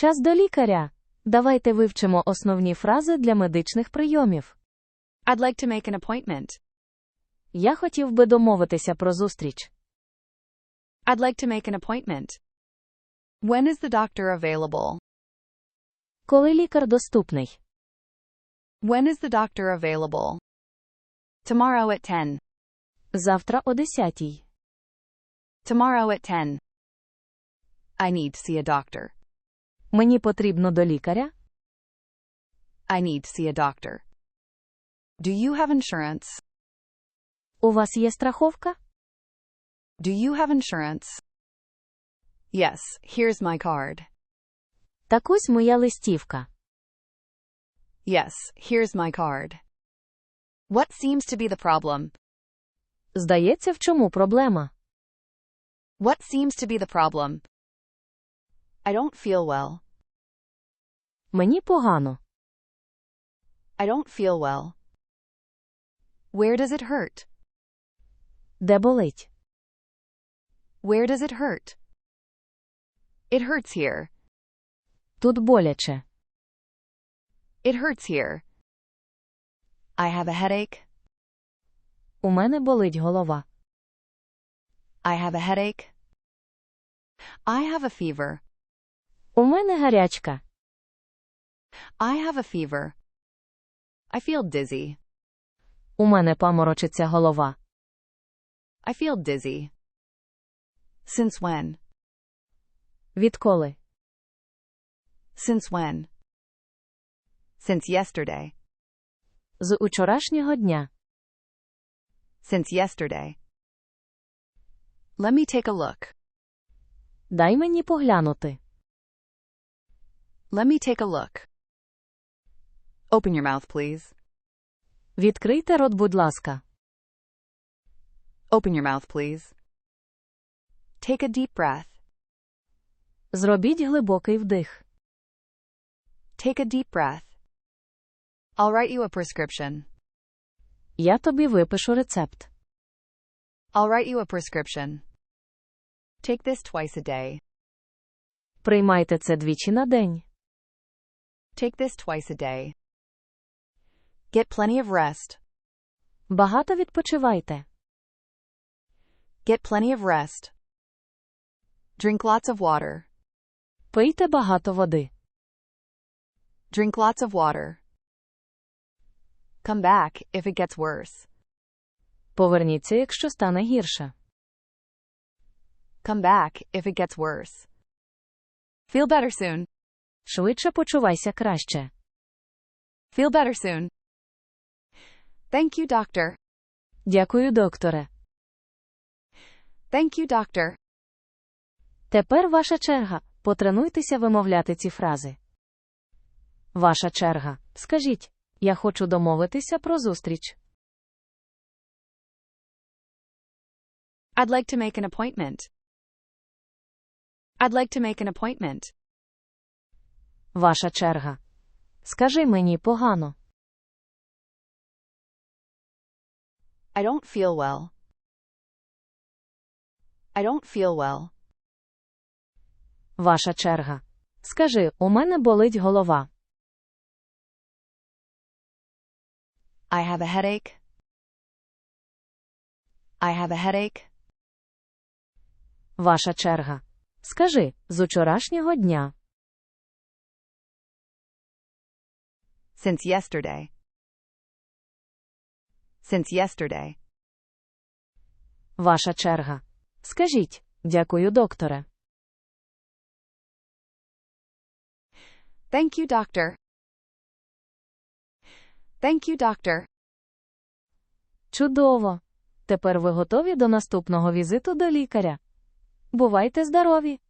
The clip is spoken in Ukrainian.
Час до лікаря. Давайте вивчимо основні фрази для медичних прийомів. I'd like to make an appointment. Я хотів би домовитися про зустріч. I'd like to make an appointment. When is the doctor available? Коли лікар доступний? When is the doctor available? Tomorrow at 10. Завтра о 10. Tomorrow at 10. I need to see a doctor. Мені потрібно до лікаря. I need to see a doctor. Do you have insurance? У вас є страховка? Do you have insurance? Yes, here's my card. Так ось моя листівка. Yes, here's my card. What seems to be the problem? Здається, в чому проблема? What seems to be the problem? I don't feel well. Мені погано. I don't feel well. Where does it hurt? Де болить? Where does it hurt? It hurts here. Тут боляче. It hurts here. I have a headache. У мене болить голова. I have a headache. I have a fever. У мене гарячка. I have a fever. I feel dizzy. У мене паморочиться голова. I feel dizzy. Since when? Відколи? Since when? Since yesterday. З учорашнього дня. Since yesterday. Let me take a look. Дай мені поглянути. Let me take a look. Open your mouth, please. Відкрийте рот, будь ласка. Open your mouth, please. Take a deep breath. Зробіть глибокий вдих. Take a deep breath. I'll write you a prescription. Я тобі випишу рецепт. I'll write you a prescription. Take this twice a day. Приймайте це двічі на день. Take this twice a day. Get plenty of rest. Багато відпочивайте. Get plenty of rest. Drink lots of water. Пийте багато води. Drink lots of water. Come back if it gets worse. Поверніться, якщо стане гірше. Come back if it gets worse. Feel better soon. Швидше почувайся краще. Feel better soon. Thank you, doctor. Дякую, докторе. Thank you, doctor. Тепер ваша черга. Потренуйтеся вимовляти ці фрази. Ваша черга. Скажіть, я хочу домовитися про зустріч. I'd like to make an appointment. I'd like to make an appointment. Ваша черга. Скажи мені погано. I don't feel well. I don't feel well. Ваша черга. Скажи, у мене болить голова. I have a headache. I have a headache. Ваша черга. Скажи, з учорашнього дня. Since yesterday. Since yesterday. Ваша черга. Скажіть, дякую, докторе. Thank you, doctor. Thank you, doctor. Чудово. Тепер ви готові до наступного візиту до лікаря. Бувайте здорові!